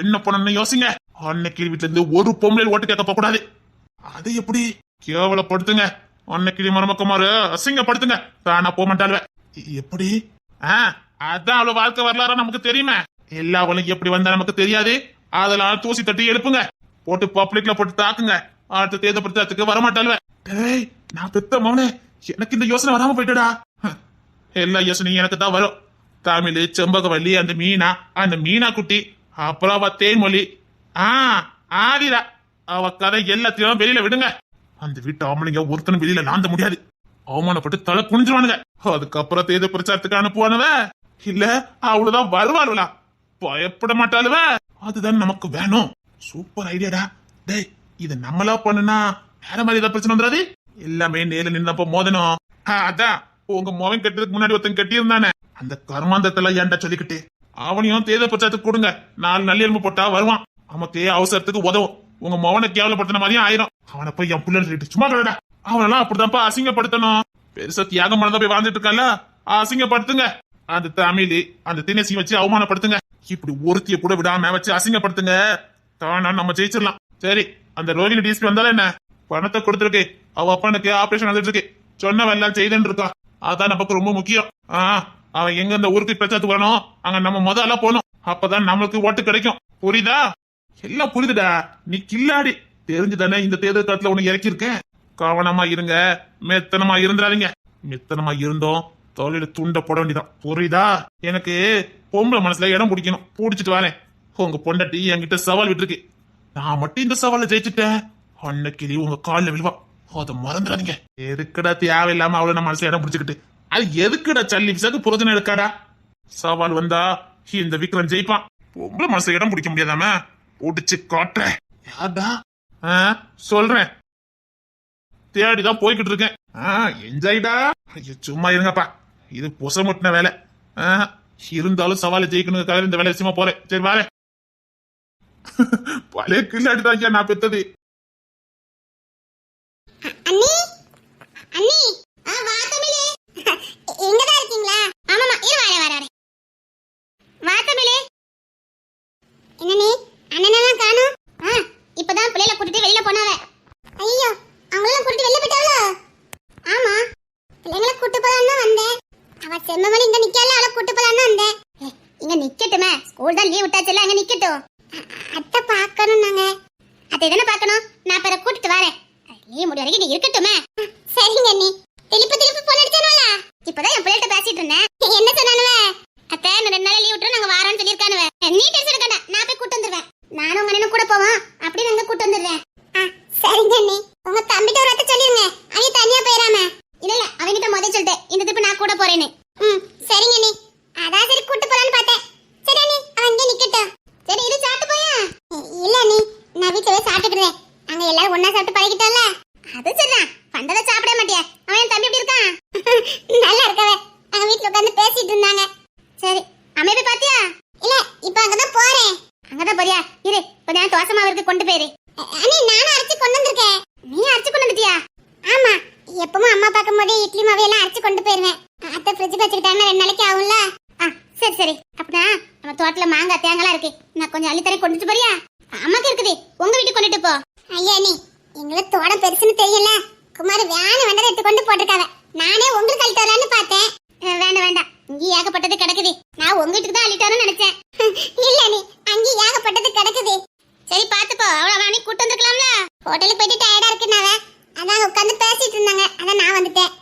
என்ன பண்ணணும் யோசிங்க. அன்னைக்கு வீட்டுல இருந்து ஒரு பொம்பளை ஓட்டு கேட்க போக கூடாது அது எப்படி? கேவலப்படுத்துங்க. அன்னைக்கு மருமக்குமாரு அசிங்கப்படுத்துங்க. தானா போக மாட்டாளுவ எப்படி? ஆ அதான் அவ்வளவு வாழ்க்கை வரலாறு நமக்கு தெரியுமே. எல்லா அவளும் எப்படி வந்தா நமக்கு தெரியாது? அதெல்லாம் தூசி தட்டி எழுப்புங்க. போட்டு பப்ளிக்ல போட்டு தாக்குங்க. அடுத்த தேர்தப்படுத்துறதுக்கு வரமாட்டாளுவ. டேய் நான் பெத்த மவனே. எனக்கு இந்த யோசனை வராம போயிட்டடா. எல்லா யோசனையும் எனக்கு தான் வரும். தமிழ் செம்பகவல்லி அந்த மீனா அந்த மீனா குட்டி அப்புறம் அவ தேன்மொழி ஆ ஆதிரா. அவ கதை எல்லாத்தையும் வெளியில விடுங்க. அந்த வீட்டு ஆம்பளைங்க ஒருத்தனும் வெளியில நாந்த முடியாது. அவமானப்பட்டு தலை குனிஞ்சிருவானுங்க. அதுக்கப்புறம் தேர்தல் பிரச்சாரத்துக்கு அனுப்புவானுவ? இல்ல அவ்வளவுதான் வருவாளுவலா பயப்பட மாட்டாளுவ? அதுதான் நமக்கு வேணும். சூப்பர் ஐடியாடா. டேய் இது நம்மளா பண்ணுனா வேற மாதிரி ஏதாவது பிரச்சனை வந்துடாது? எல்லாமே நேரில் நின்னப்ப மோதணும். அதான். உங்க மோவன் கட்டுறதுக்கு முன்னாடி ஒருத்தன் கட்டியிருந்தானே. அந்த கர்மாந்தத்தெல்லாம் ஏன்டா சொல்லிக்கிட்டு? அவனையும் தேர்தல் பிரச்சாரத்துக்கு கொடுங்க. நாலு நல்லெலும்பு போட்டா வருவான். அவன் தே அவசரத்துக்கு உதவும். உங்க மோவனை கேவலப்படுத்தின மாதிரியும் ஆயிரும். அவனை போய் என் பிள்ளைன்னு சொல்லிட்டு சும்மா கிடையாது அவனெல்லாம் அப்படிதான்ப்பா அசிங்கப்படுத்தணும். பெருசா தியாகம் பண்ணதான் போய் வாழ்ந்துட்டு இருக்கால அசிங்கப்படுத்துங்க. அந்த தமிழ் அந்த தினசியும் வச்சு அவமானப்படுத்துங்க. இப்படி ஒருத்திய கூட விடாம வச்சு அசிங்கப்படுத்துங்க. தானா நம்ம ஜெயிச்சிடலாம். சரி அந்த ரோகிணி டிஎஸ்பி வந்தாலும் என்ன? பணத்தை கொடுத்துருக்கு. அவ அப்பனுக்கு ஆபரேஷன் வந்துட்டு இருக்கு. சொன்ன வேலை செய்துன்னு இருக்கா அதான் நமக்கு ரொம்ப முக்கியம். ஆ அவன் எங்க இந்த ஊருக்கு பிரச்சாரத்துக்கு வரணும் அங்க நம்ம முதல்ல போகணும். அப்பதான் நம்மளுக்கு ஓட்டு கிடைக்கும். புரியுதா? எல்லாம் புரியுதுடா. நீ கில்லாடி. தெரிஞ்சுதானே இந்த தேர்தல் காலத்துல உனக்கு இறக்கியிருக்கேன் கவனமா இருங்க. மெத்தனமா இருந்துடாதீங்க. மெத்தனமா இருந்தோம். தொழில துண்ட போட வேண்டியதான் புரியுதா? எனக்கு பொம்பளை மனசுல இடம் பிடிக்கணும். பிடிச்சிட்டு வரேன். உங்க பொண்டாட்டி என்கிட்ட சவால் விட்டுருக்கு. நான் மட்டும் இந்த சவாலை ஜெயிச்சுட்டேன். அன்னைக்கு உங்க காலில் விழுவா. அதை மறந்துடாதீங்க. எதுக்குடா தேவையில்லாம அவளை நம்ம மனசுல இடம் பிடிச்சுக்கிட்டு? அது எதுக்குடா சல்லி விசாக்கு புரோஜனம் இருக்காடா? சவால் வந்தா இந்த விக்ரம் ஜெயிப்பான். பொம்பளை மனசுல இடம் பிடிக்க முடியாதாம? பிடிச்சு காட்டுறேன். யார்டா? ஆ, சொல்றேன். தேடிதான் போய்கிட்டு இருக்கேன். என்ஜாய்டா? ஐயோ, சும்மா இருங்கப்பா. இது புச முட்டின வேலை. இருந்தாலும் சவாலை ஜெயிக்கணுங்கிறதுக்காக இந்த வேலை விஷயமா போறேன். சரி வாரேன். பழைய கில்லாடி தான் நான் பெத்தது அண்ணி அண்ணி ஆ வா தமிழே எங்க தான் இருக்கீங்களா ஆமாமா இரு வர வர வர வா தமிழே என்னனே அண்ணனெல்லாம் காணோம் ஆ இப்பதான் பிள்ளைல கூட்டிட்டு வெளியில போனாவ ஐயோ அவங்களெல்லாம் கூட்டிட்டு வெளில போயிட்டாவளோ ஆமா பிள்ளைங்களை கூட்டு போலான்னு வந்தேன் அவ செம்மமணி இங்க நிக்கல அவளை கூட்டு போலான்னு வந்தேன் ஏய், இங்க நிக்கட்டுமே ஸ்கூல் தான் லீவ் விட்டாச்சுல அங்க நிக்கட்டும் அ- அத்தை பார்க்கணும் நாங்க அத்தை தானே பார்க்கணும் நான் பிற கூட்டிட்டு வரேன் லீவ் முடிய வரைக்கும் நீ இருக்கட்டுமே சரிங்க அண்ணி திருப்பி திருப்பி போன் அடிச்சானுவல இப்பதான் என் பிள்ளைகிட்ட பேசிட்டு இருந்தேன் என்ன சொன்னானுவ அத்தை நான் ரெண்டு நாள் லீவ் விட்டு நாங்க வாரோம்னு சொல்லியிருக்கானுவ நீ டென்ஷன் எடுக்கണ്ട நான் போய் கூட்டு வந்துருவேன் நானும் உங்க அண்ணனும் கூட போவோம் அப்படி நாங்க கூட்டு வந்துடுறேன் சரிங்க அண்ணி உங்க தம்பிட்ட ஒரு வார்த்தை சொல்லிருங்க அவன் தனியா போயிடாம இல்ல இல்ல அவங்கிட்ட முதல்ல சொல்லிட்டேன் இந்த திருப்பி நான் கூட போறேன்னு ம் சரிங்க அண்ணி அதான் சரி கூட்டு போலான்னு பார்த்தேன் சரி அண்ணி அவன் இங்கே நிக்கட்டும் சரி இது சாப்பிட்டு போயா இல்ல அண்ணி நான் வீட்டுல போய் சாப்பிட்டுக்கிறேன் அங்க எல்லாரும் ஒண்ணா சாப்பிட்டு பழகிட்டோம்ல அது சரிதான் பண்டத சாப்பிட மாட்டியா அவன் என் தம்பி எப்படி இருக்கான் நல்லா இருக்கவே அங்க வீட்ல உட்கார்ந்து பேசிட்டு இருந்தாங்க சரி அமைதி பாத்தியா இல்ல இப்ப அங்கதான் போறேன் அங்கதான் போறியா இரு கொஞ்ச நேரம் தோசை மாவு இருக்கு கொண்டு போயிரு அண்ணி நானும் அரைச்சு கொண்டு வந்திருக்கேன் நீ அரைச்சு கொண்டு வந்துட்டியா ஆமா எப்பவும் அம்மா பார்க்கும் போதே இட்லி மாவு எல்லாம் அரைச்சு கொண்டு போயிருவேன் அத்தை ஃப்ரிட்ஜுக்கு வச்சுக்கிட்டாங்கன்னா ரெண்டு நாளைக்கு ஆகும்ல ஆ சரி சரி அப்படின்னா நம்ம தோட்டத்துல மாங்காய் தேங்காய்லாம் இருக்கு நான் கொஞ்சம் அள்ளித்தரேன் கொண்டுட்டு போறியா அம்மாக்கு இருக்குது உங்க வீட்டுக்கு கொண்டுட்டு போ ஐயா நீ எங்களுக்கு தெரியல. குமார் வேண வேண்டாம் எடுத்து கொண்டு போட்டிருக்காவ. நானே உங்களுக்கு அள்ளிட்டு வரலான்னு பார்த்தேன். வேண்டாம் வேண்டாம். இங்கே ஏகப்பட்டது கிடக்குது. நான் உங்ககிட்ட தான் அள்ளிட்டு நினைச்சேன். இல்ல நீ அங்கே ஏகப்பட்டது கிடக்குது. சரி பார்த்துப்போ அவ்வளோ அவனை கூட்டு வந்துருக்கலாம்ல? ஹோட்டலுக்கு போயிட்டு டயர்டா இருக்குனாவ அதான் உட்காந்து பேசிட்டு இருந்தாங்க. அதான் நான் வந்துட்டேன்.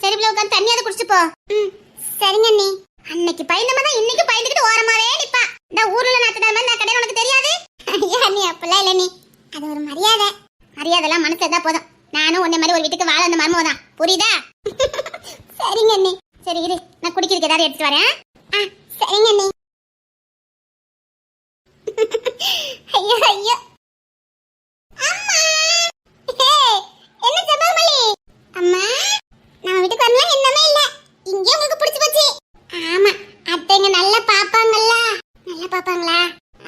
சரி பிள்ளை உட்காந்து தண்ணியாவது குடிச்சு போ. ம் சரிங்க நீ அன்னைக்கு பயந்தமா தான் இன்னைக்கு பயந்துக்கிட்டு ஓரமாவே நிப்பா. இந்த ஊர்ல நாத்துடா மாதிரி நான் கிடையாது உனக்கு தெரியாது? ஐயா நீ அப்பெல்லாம் இல்ல நீ. அது ஒரு மரியாதை. மரியாதைலாம் மனசுல தான் போதும். நானும் உன்னை மாதிரி ஒரு வீட்டுக்கு வாழ அந்த மர்மம் தான். புரியுதா? சரிங்க அண்ணி. சரி இரு நான் குடிக்கிறதுக்கு ஏதாவது எடுத்துட்டு வரேன். ஆ சரிங்க அண்ணி. ஐயோ ஐயோ. அம்மா! ஹே, என்ன ஜபாமலி? அம்மா நம்ம வீட்டுக்கு வரலாம் என்னமே இல்ல. இங்கே உங்களுக்கு பிடிச்சு போச்சு. ஆமா அத்தைங்க நல்லா பாப்பாங்கல்ல. நல்லா பாப்பாங்களா?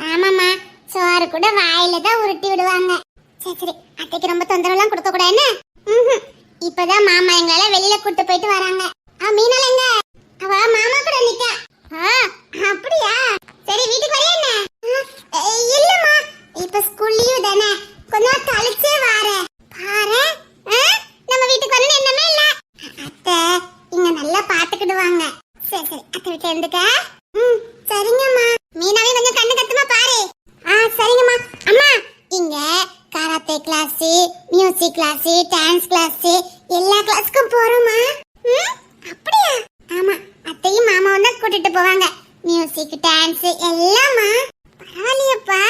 ஆமாம்மா. சோறு கூட வாயில தான் உருட்டி விடுவாங்க. சரி சரி. அத்தைக்கு ரொம்ப தொந்தரவுலாம் கொடுக்க கூடாது இப்பதான் மாமா எங்களால வெளியில கூட்டு போயிட்டு வராங்க. ஆ மீனால எங்க அவ மாமா கூட நிக்கா ஆ அப்படியா சரி வீட்டுக்கு வரையா என்ன ஆ, சரி சரி அத்தை வீட்டுல இருந்துக்க ம் சரிங்கம்மா மீனாவே கொஞ்சம் கண்ணு கத்துமா பாரு ஆ சரிங்கம்மா அம்மா இங்க karate class music class dance class எல்லா கிளாஸ்க்கும் போறோமா ம் அப்படியா ஆமா அத்தையும் மாமாவும் தான் கூட்டிட்டு போவாங்க மியூசிக் டான்ஸ் எல்லாமா பரவாயில்லையப்பா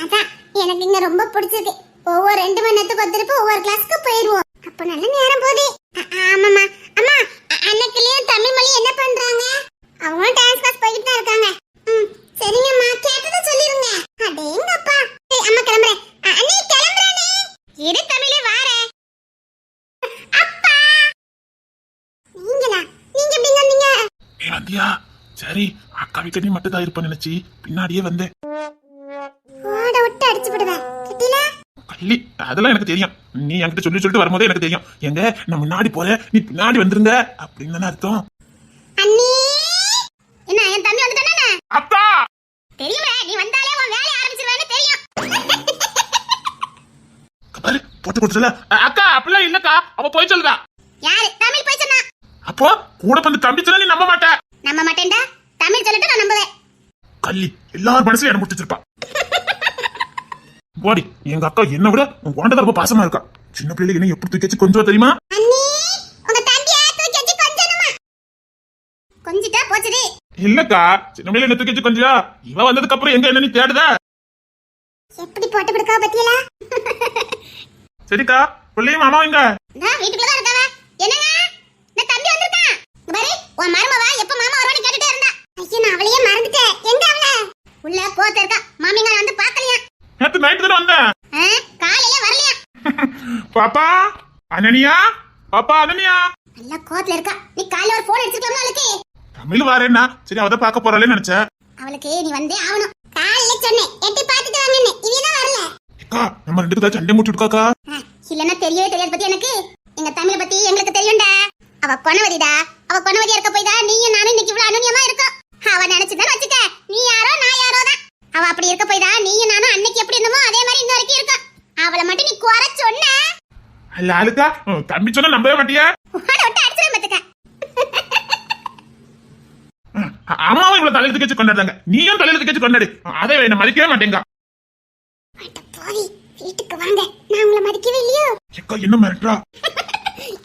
அதான் எனக்கு இங்க ரொம்ப பிடிச்சிருக்கு ஒவ்வொரு ரெண்டு மணி நேரத்துக்கு ஒருத்தருப்பு ஒவ்வொரு கிளாஸ்க்கு போயிடுவோம் அப்ப நல்ல நேரம் போகுது ஆ- ஆமாம்மா அம்மா அ- அன்னைக்குலயும் தமிழ் மொழி என்ன பண்றாங்க அவங்களும் டான்ஸ் கிளாஸ் போய்கிட்டு தான் இருக்காங்க ம் சரிங்கம்மா கேட்டதை சொல்லிருங்க அடேங்கப்பா ஏய் அம்மா கிளம்புறேன் அ- அண்ணே கிளம்புறேனே இரு தமிழே வாரேன் அப்பா நீங்களா நீங்க எப்படி வந்தீங்க வந்தியா சரி அக்கா வீட்டுல நீ மட்டும் தான் இருப்ப நினைச்சு பின்னாடியே வந்தேன். கள்ளி அதெல்லாம் எனக்கு தெரியும். நீ என்கிட்ட சொல்லி சொல்லிட்டு வரும்போதே எனக்கு தெரியும். எங்க நான் முன்னாடி போறேன் நீ பின்னாடி வந்துருங்க அப்படின்னு தானே அர்த்தம். என்ன என் தம்பி வந்துட்டானே அக்கா தெரியுமே நீ வந்தாலே உன் வேலைய ஆரம்பிச்சிருவேன்னு தெரியும். அக்கா பாரு போட்டு கொடுத்துல அக்கா அப்படிலாம் இல்லக்கா. அவ போய் சொல்லுதா. யாரு? தமிழ் போய் சொன்னா. அப்போ கூட வந்து தம்பி சொன்னா நீ நம்ப மாட்ட. நம்ப மாட்டேன்டா தமிழ் சொல்லிட்டு நான் நம்புவேன். கள்ளி எல்லார் மனசுலயும் இடம் பிடிச்சிருப்பா போடி எங்க அக்கா என்ன விட உன் குழந்தை ரொம்ப பாசமா இருக்கா? சின்ன பிள்ளைக்கு என்ன எப்படி தூக்கி வச்சு கொஞ்சம் தெரியுமா கொஞ்சிட்டா போச்சுது இல்லக்கா சின்ன பிள்ளைல என்ன தூக்கி வச்சு கொஞ்சம் இவ வந்ததுக்கு அப்புறம் எங்க என்ன நீ தேடுத? எப்படி போட்டு கொடுக்கா பத்தியலா? சரிக்கா பிள்ளையும் மாமா எங்க நான் வீட்டுக்குள்ள தான் இருக்கவ. என்னங்க? நான் தம்பி பாரு உன் மருமவ எப்ப மாமா வருவான்னு கேட்டுட்டே இருந்தா. ஐயோ நான் அவளையே மறந்துட்டேன். எங்க அவள? உள்ள கோத்த இருக்கா. மாமிங்க வந்து பார்க்கலையா? நேத்து நைட்டு தானே வந்தேன். காலையில வரலையா? பாப்பா அனனியா? பாப்பா அனனியா? நல்ல கோத்துல இருக்கா. நீ காலையில ஒரு போன் அடிச்சிருக்கலாமா அவளுக்கு. தமிழ் வரேன்னா. சரி அவ தான் பார்க்க போறாளேன்னு நினைச்சேன். அவளுக்கு நீ வந்தே ஆகணும். காலையில சொன்னேன். எட்டி பார்த்துட்டு வாங்கன்னு. இவதான் வரல. அக்கா நம்ம ரெண்டு பேரும் சண்டை மூட்டி இல்லன்னா தெரியவே தெரியாது பத்தி எனக்கு. எங்க தமிழ பத்தி எங்களுக்கு தெரியும்டா. அவ கொணவதிடா அவ கொணவதியா இருக்க போய் தான் நீயும் நானும் இன்னைக்கு இவ்வளவு அனுநியமா இருக்கோம். அவ நினைச்சுதான் வச்சுக்க. நீ யாரோ நான் யாரோ தான். அவ அப்படி இருக்க போய் தான் நீயும் நானும் அன்னைக்கு எப்படி இருந்தோமோ அதே மாதிரி இன்ன வரைக்கும் இருக்கோம். அவளை மட்டும் நீ குறை சொன்ன. உன் தம்பி சொன்னா நம்பவே மாட்டியா? அம்மாவும் இவ்வளவு தலையில தூக்கி வச்சு கொண்டாடுறாங்க. நீயும் தலையில தூக்கி வச்சு கொண்டாடு அதை என்ன மதிக்கவே மாட்டேங்க. வீட்டுக்கு வாங்க. நான் உங்களை மதிக்கவே இல்லையோ? என்ன மிரட்டுறா?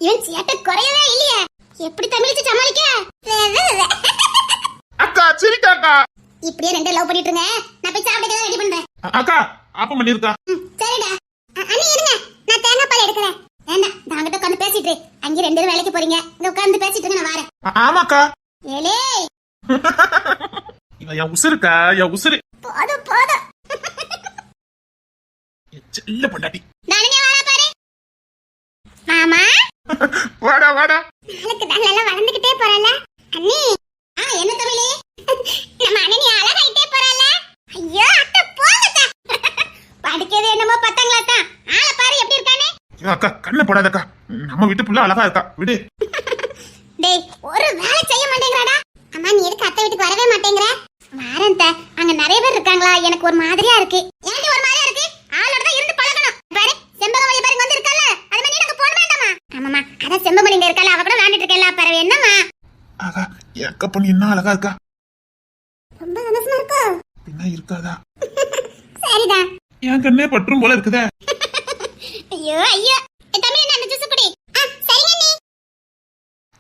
இவன் சேட்டை குறையவே இல்லையே. எப்படி தமிழிச்சு சமாளிக்க? அக்கா சிரிக்காக்கா இப்படியே ரெண்டு லவ் பண்ணிட்டு இருங்க நான் போய் சாப்பிட்டு ரெடி பண்றேன் அக்கா ஆப்பம் பண்ணிருக்கா. சரிடா. அண்ணி இருங்க. நான் தேங்காய் பால் எடுக்கிறேன். வேண்டாம் நான் அங்கிட்ட உட்காந்து பேசிட்டு. அங்கே ரெண்டு பேரும் வேலைக்கு போறீங்க. இங்க உட்காந்து பேசிட்டு நான் வரேன். ஆமாக்கா. ஏலே. என் உசுருக்கா? என் உசுரு. போதும் போதும். செல்ல பொண்டாட்டி. மாமா? வாடா வாடா. நாளுக்கு தான் நல்லா வளர்ந்துகிட்டே போறல அண்ணி. ஆ என்ன தமிழே? நம்ம அண்ணனி அழகாயிட்டே போறல ஐயோ அத்தை போங்கத்த படிக்கிறது என்னமோ தான் ஆளை பாரு எப்படி இருக்கானே? அக்கா கண்ணை போடாதக்கா. நம்ம வீட்டு புள்ள அழகா இருக்கா. விடு. டேய் ஒரு வேலை செய்ய மாட்டேங்கறாடா. அம்மா நீ எதுக்கு அத்தை வீட்டுக்கு வரவே மாட்டேங்கற? வரேன் அத்தை. அங்க நிறைய பேர் இருக்காங்களா? எனக்கு ஒரு மாதிரியா இருக்கு ஏன்டி ஒரு மாதிரியா இருக்கு ஆளோட தான் இருந்து பழகணும் பாரு செம்பகவழி பாருங்க வந்து இருக்கல்ல அது மாதிரி எனக்கு போட வேண்டாமா ஆமாமா அதான் செம்பகவழி இங்க இருக்கல அவ கூட விளையாண்டுட்டு இருக்கல பரவ என்னம்மா? ஆகா என் அக்கா பொண்ணு என்ன அழகா இருக்கா? ரொம்ப சந்தோஷமா இருக்கோ? பின்ன இருக்காதா? சரிடா என் கண்ணே பற்றும் போல இருக்குதே. ஐயோ ஐயோ. தமிழ் என்ன அந்த ஜூஸ் குடி. சரிங்க நீ.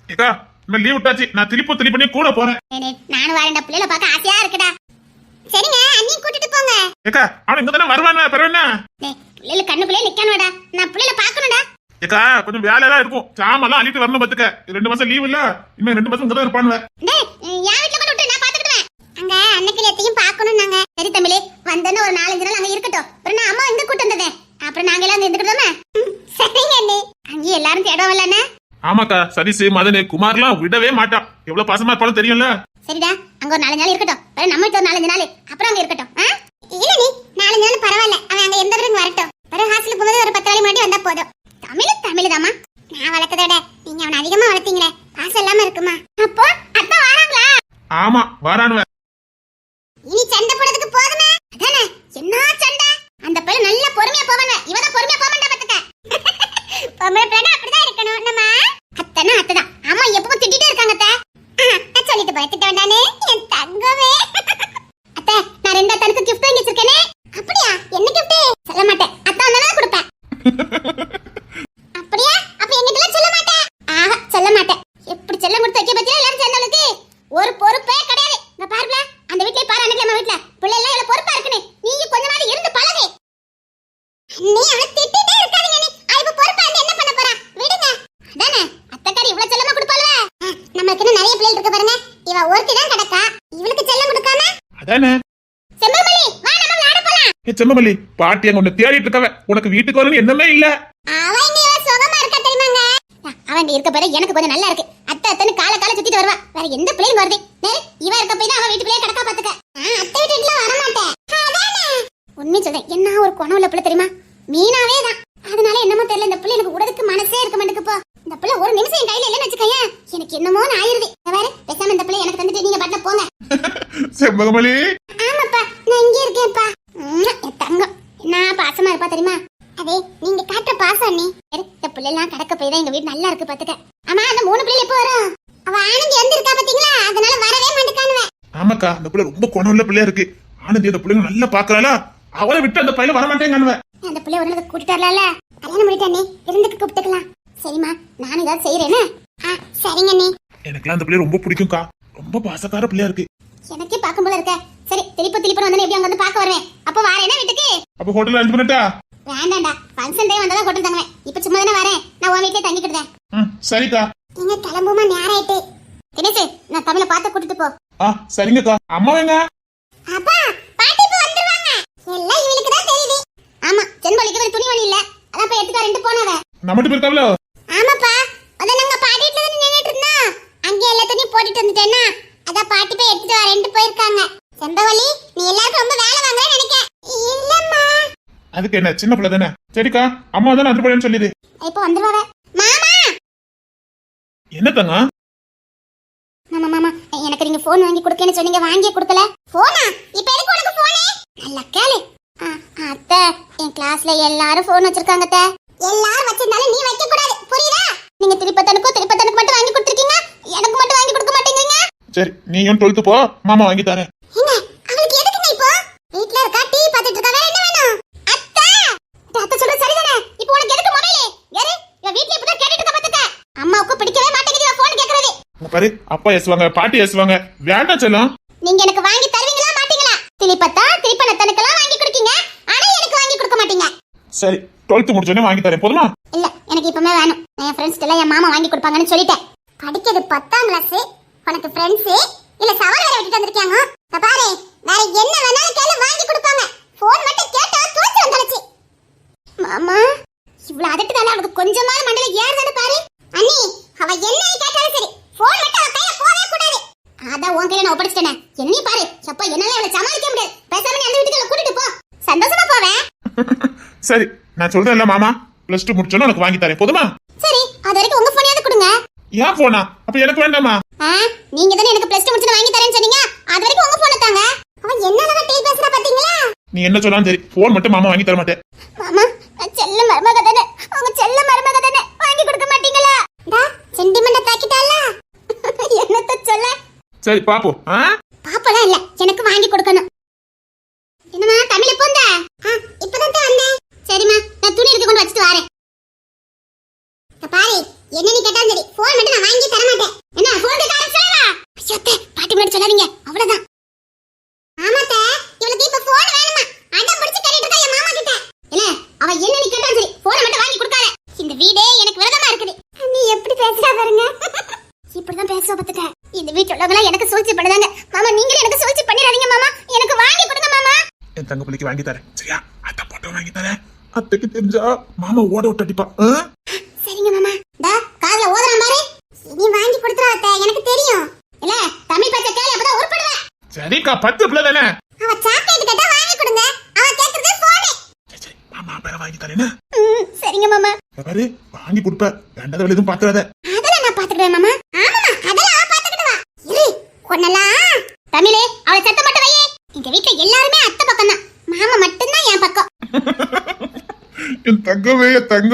ஏக்கா இந்த லீவ் விட்டாச்சு. நான் திருப்பி திருப்பி பண்ணி கூட போறேன். நானும் வரேன்டா. பிள்ளைல பார்க்க ஆசையா இருக்குடா. சரிங்க அண்ணி கூட்டிட்டு போங்க. ஏக்கா அவன் இங்க தானே வருவானே பெறவன டேய் பிள்ளைல கண்ணுக்குள்ளே நிக்கணும்டா நான் பிள்ளைல பார்க்கணும்டா. ஏக்கா கொஞ்சம் வேலையெல்லாம் இருக்கும். சாமெல்லாம் அள்ளிட்டு வரணும் பாத்துக்க. ரெண்டு மாசம் லீவ் இல்ல. இன்னும் ரெண்டு மாசம் தான் இருப்பானுவ. டேய் என் வீட்ல கொண்டு விட்டு நான் பாத்துக்கிடுவேன் அங்க அன்னைக்கு எத்தையும் பார்க்கணும் நாங்க சரி தமிழே வந்தேன்னு ஒரு நாலஞ்சு நாள் அங்க இருக்கட்டும். அப்புறம் நான் அம்மா இங்க கூட்டு வந்ததே அப்புறம் நாங்க எல்லாம் இருந்துக்கிட்டோமே. சரிங்க அண்ணே. அங்கே எல்லாரும் தேடுவோம்ல அண்ணே? ஆமாக்கா சதீஷ் மதனு குமார்லாம் விடவே மாட்டான். எவ்வளவு பாசமா இருப்பாலும் தெரியும்ல. சரிடா அங்க ஒரு நாலஞ்சு நாள் இருக்கட்டும். அப்புறம் நம்ம ஒரு நாலஞ்சு நாள். அப்புறம் அங்க இருக்கட்டும்? இல்ல நீ நாலஞ்சு நாள் பரவாயில்ல. அவன் அங்க எந்த வரட்டும். ஒரு ஹாஸ்டலுக்கு போகும்போது ஒரு பத்து நாள் முன்னாடி வந்தா போதும். தமிழ் தமிழ் தாமா நான் வளர்த்ததை விட நீங்க அவனை அதிகமா வளர்த்தீங்களே. பாசம் இல்லாம இருக்குமா? அப்போ அத்தான் வராங்களா? ஆமா வாரானுவ இனி சண்டை போடுறதுக்கு போதுமே? அதானே? என்ன சண்டை? அந்த பையன் நல்ல பொறுமையா போவாங்க இவதான் பொறுமையா போக மாட்டா பாத்துக்க பொம்பளை பிள்ளை அப்படிதான் இருக்கணும். நம்ம அத்தனா அத்ததான். அம்மா எப்பவும் திட்டிட்டே இருக்காங்க அத்தை. சொல்லிட்டு பயத்துட்ட வேண்டானே என் தங்கமே. அத்தை நான் ரெண்டு அத்தனுக்கு gift வாங்கி வச்சிருக்கேனே அப்படியா என்ன gift சொல்ல மாட்டேன் அத்தான் தானே கொடுப்பேன் அப்படியா அப்ப என்கிட்ட சொல்ல மாட்டேன் ஆஹா சொல்ல மாட்டேன் எப்படி செல்லம் கொடுத்து வைக்க பத்தியா எல்லாரும் சேர்ந்தவளுக்கு ஒரு பொறுப்பே கிடையாது இந்த பாருல அந்த வீட்லயே பாரு அன்னைக்கு நம்ம வீட்ல பிள்ளை எல்லாம் இவ்வளவு பொறுப்பா இருக்குன்னு நீ கொஞ்ச நாள் இருந்து பழகு நீ அவளை திட்டிட்டே இருக்காதீங்க நீ அவ இப்ப பொறுப்பா இருந்து என்ன பண்ண போறா விடுங்க அதானே அத்தைக்காரி இவ்வளவு செல்லமா கொடுப்பாளே நமக்கு இன்னும் நிறைய பிள்ளைகள் இருக்கு பாருங்க இவ ஒருத்தி தான் கிடக்கா இவளுக்கு செல்லம் கொடுக்காம அதானே செம்மமல்லி பாட்டி அங்க உன்னை தேடிட்டு இருக்கவ. உனக்கு வீட்டுக்கு வரணும் என்னமே இல்ல. அவன் இருக்க பிறகு எனக்கு கொஞ்சம் நல்லா இருக்கு. அத்தை அத்தனை கால கால சுத்திட்டு வருவா. வேற எந்த பிள்ளையும் வருது. இவ இருக்க போய் தான் அவன் வீட்டுக்குள்ளே கிடக்கா பாத்துக்க. அத்தை வீட்டுல வர மாட்டேன் உண்மை சொல்றேன். என்ன ஒரு குணம் உள்ள பிள்ளை தெரியுமா? மீனாவே தான். அதனால என்னமோ தெரியல இந்த பிள்ளை எனக்கு உடலுக்கு மனசே இருக்க மாட்டேங்குது போ. இந்த பிள்ளை ஒரு நிமிஷம் என் கையில இல்லைன்னு வச்சுக்கோயேன். எனக்கு என்னமோ ஆயிருது இந்த வேற பேசாம இந்த பிள்ளை எனக்கு தந்துட்டு நீங்க பாட்டில போங்க செம்மகமலி ஆமாப்பா நான் இங்க இருக்கேன்ப்பா. தங்கம். என்ன பாசமா இருப்பா தெரியுமா? அதே நீங்க காட்டுற பாசம் நீ இந்த பிள்ளைலாம் கடக்க போய் தான் எங்க வீடு நல்லா இருக்கு பாத்துக்க. ஆமா அந்த மூணு பிள்ளை எப்போ வரும்? அவ ஆனந்தி வந்திருக்கா பாத்தீங்களா? அதனால வரவே மாட்டேக்கானுவ. ஆமாக்கா அந்த பிள்ளை ரொம்ப குணம் உள்ள பிள்ளையா இருக்கு. ஆனந்தி அந்த பிள்ளைங்க நல்லா பாக்குறாளா? அவளை விட்டு அந்த பையல வர மாட்டேங்க அந்த பிள்ளை ஒரு நாளுக்கு கூட்டிட்டு வரலாம்ல? கல்யாணம் பண்ணிட்டானே இருந்துக்கு கூப்பிட்டுக்கலாம். சரிம்மா நான் ஏதாவது செய்யறேன்னு ஆ சரிங்க நீ எனக்குலாம் அந்த பிள்ளை ரொம்ப பிடிக்கும்க்கா. ரொம்ப பாசக்கார பிள்ளையா இருக்கு. எனக்கே பார்க்கும் போல இருக்க. சரி திருப்பி திருப்பி வந்தா எப்படி அங்க வந்து பார்க்க வருவேன். அப்ப வாரேனா வீட்டுக்கு? அப்ப ஹோட்டல்ல அஞ்சு பண்ணட்டா வேண்டாம்டா. ஃபங்க்ஷன் டைம் வந்தா கொண்டு தங்குவேன். இப்ப சும்மா தானே வரேன். நான் உன் வீட்லயே தங்கிக்கிட்டேன் ம் சரிக்கா. நீங்க கிளம்புமா நேரம் ஆயிட்டு. தினேஷ் நான் தமிழ பார்த்து கூட்டிட்டு போ. ஆ சரிங்கக்கா. அம்மா வேங்க அப்பா பாட்டி இப்ப வந்துருவாங்க. எல்லாம் இவளுக்கு தான் தெரியுது. ஆமா செண்பொழிக்கு ஒரு துணி வழி இல்ல. அதான் போய் எடுத்துக்க ரெண்டு போனவ. நம்மட்டு போயிருக்காவளோ ஆமாப்பா அத நாங்க பாட்டி வீட்ல தான் நின்னுட்டு இருந்தோம் அங்க எல்லா துணியும் போட்டுட்டு வந்துட்டேன்னா அதான் பாட்டி போய் எடுத்துட்டு வரேன்ட்டு போயிருக்காங்க செம்பவலி நீ எல்லாருக்கும் ரொம்ப வேலை வாங்குறேன்னு நினைக்கிறேன் இல்லம்மா அதுக்கு என்ன சின்ன பிள்ளை தானே? சரிக்கா அம்மா தானே அது போறேன்னு சொல்லிடு. இப்போ வந்துருவாங்க மாமா! என்ன தங்க? மாமா மாமா எனக்கு நீங்க போன் வாங்கி கொடுக்கன்னு சொன்னீங்க வாங்கியே கொடுக்கல. போனா? இப்ப எதுக்கு உனக்கு போனே நல்லா கேளு. ஆ, அத்தை என் கிளாஸ்ல எல்லாரும் போன் வச்சிருக்காங்க அத்தை. எல்லாரும் வச்சிருந்தாலும் நீ வைக்க கூடாது. புரியுதா? நீங்க திருப்பத்தனுக்கும் திருப்பத்தனுக்கு மட்டும் வாங்கி கொடுத்துருக்கீங்க? எனக்கு மட்டும் வாங்கி கொடுக்க மாட்டேங்கிறீங்க? சரி நீயும் டுவெல்த்து போ மாமா வாங்கி தரேன் என்ன அவளுக்கு எதுக்குங்க இப்போ வீட்ல இருக்கா டிவி பார்த்துட்டு இருக்கா வேற என்ன வேணும் அத்தை அத்தை, அத்தை சொல்றது சரிதானே இப்போ உனக்கு எதுக்கு மொபைல் யாரு இவ வீட்ல இப்படி கேட்டுட்டு இருக்க பாத்துக்க அம்மாவுக்கு பிடிக்கவே மாட்டேங்குது போன் கேக்குறது இங்க பாரு அப்பா ஏசுவாங்க பாட்டி ஏசுவாங்க. வேண்டாம் செல்லம். நீங்க எனக்கு வாங்கி தருவீங்களா மாட்டீங்களா? திலிப்பத்தா திலிப்பனத்தனுக்கெல்லாம் வாங்கி கொடுக்கீங்க? ஆனா எனக்கு வாங்கி கொடுக்க மாட்டீங்க. சரி டுவெல்த்து முடிச்சோடனே வாங்கி தரேன். போதுமா? இல்ல எனக்கு இப்பமே வேணும். என் ஃப்ரெண்ட்ஸ் எல்லாம் என் மாமா வாங்கி கொடுப்பாங்கன்னு சொல்லிட்டேன். படிக்கிறது பத்தாம் கிளாஸ் உனக்கு ஃப்ரெண்ட்ஸ் இல்ல சவால் வேற விட்டுட்டு வந்திருக்காங்க பாரு வேற என்ன வேணாலும் கேளு வாங்கி கொடுப்பாங்க. போன் மட்டும் கேட்டா தோத்து வந்தாச்சு மாமா இவ்வளவு அதட்டுதால அவளுக்கு கொஞ்சமாவது மண்டல ஏறுதானு பாரு. அண்ணி அவ என்ன கேட்டாலும் சரி. போன் மட்டும் அவ கையில போவே கூடாது. அதான் உன் கையில நான் ஒப்படைச்சிட்டேனே. என்னையும் பாரு. அப்பா என்னால அவளை சமாளிக்க முடியாது. பேசாம நீ அந்த வீட்டுக்கு கூட்டிட்டு போ. சந்தோஷமா போவேன் சரி நான் சொல்றேன்ல மாமா. பிளஸ் டூ முடிச்சோன்னு உனக்கு வாங்கி தரேன். போதுமா? சரி அது வரைக்கும் உங்க போனையாவது கொடுங்க. ஏன் போனா அப்ப எனக்கு வேண்டாமா? நீங்க தானே எனக்கு பிளஸ் டூ முடிச்சு வாங்கி தரேன்னு சொன்னீங்க. அது வரைக்கும் உங்க போன தாங்க. அவன் என்னெல்லாம் டீ பேசுறா பாத்தீங்களா? நீ என்ன சொன்னாலும் சரி போன் மட்டும் மாமா வாங்கி தர மாட்டேன். மாமா செல்ல மருமக தானே உங்க செல்ல மருமக தானே வாங்கி கொடுக்க மாட்டீங்களா? சென்டிமெண்ட் சரி பாப்போம். ஆ? பாப்பலாம் இல்ல. எனக்கு வாங்கி கொடுக்கணும் என்னமா தமிழ் எப்போ வந்த இப்பதான் தான் வந்தேன் சரிம்மா நான் துணி எடுக்க கொண்டு வச்சுட்டு வரேன் பாரு என்ன நீ கேட்டாலும் சரி போன் மட்டும் நான் வாங்கி தர மாட்டேன் என்ன போன் கேட்க ஆரம்பிச்சா ஐயோ அத்தை, பாட்டி முன்னாடி சொல்லாதீங்க அவ்வளவுதான் ஆமாத்த இவளுக்கு இப்ப போன் வேணுமா அடம் பிடிச்சு கேட்டுட்டு இருக்கா என் மாமா கிட்ட இல்ல அவ என்ன நீ கேட்டாலும் சரி போனை மட்டும் வாங்கி கொடுக்காத இந்த வீடே எனக்கு விரதமா இருக்குது நீ எப்படி பேசுறா பாருங்க இப்படிதான் பேசுவ பத்துட்ட இந்த வீட்டுல உள்ளவங்க எனக்கு சூழ்ச்சி பண்ணுதாங்க மாமா நீங்களும் எனக்கு சூழ்ச்சி பண்ணிடாதீங்க மாமா எனக்கு வாங்கி கொடுங்க மாமா என் தங்க பிள்ளைக்கு வாங்கி தரேன் சரியா? அத்தை போட்டோ வாங்கி தரேன் அத்தைக்கு தெரிஞ்சா மாமா ஓட விட்டு அடிப்பா? சரிங்க மாமா. டா காதுல ஓதுறான் பாரு. நீ வாங்கி கொடுத்துறாத எனக்கு தெரியும். இல்ல தமிழ் பச்சை கேளு அப்பதான் உருப்படுவ சரிக்கா பத்து பிள்ளை தானே? அவ சாக்லேட் கேட்டா வாங்கி கொடுங்க. அவ கேக்குறது போனே சரி, மாமா பேர வாங்கி தரேன்னு சரிங்க மாமா. பாரு வாங்கி கொடுப்ப. வேண்டாத வேலை எதுவும் பாத்துறாத அதெல்லாம் நான் பாத்துக்கிறேன் மாமா ஆமாமா அதெல்லாம் அவ பாத்துக்கிடுவா இரு கொன்னலாம் தமிழே அவளை சத்தம் மட்டும் வையே எங்க வீட்ல எல்லாருமே அத்தை பக்கம் தான் மாமா மட்டும்தான் என் பக்கம் வீட்டில் தங்கவே தங்க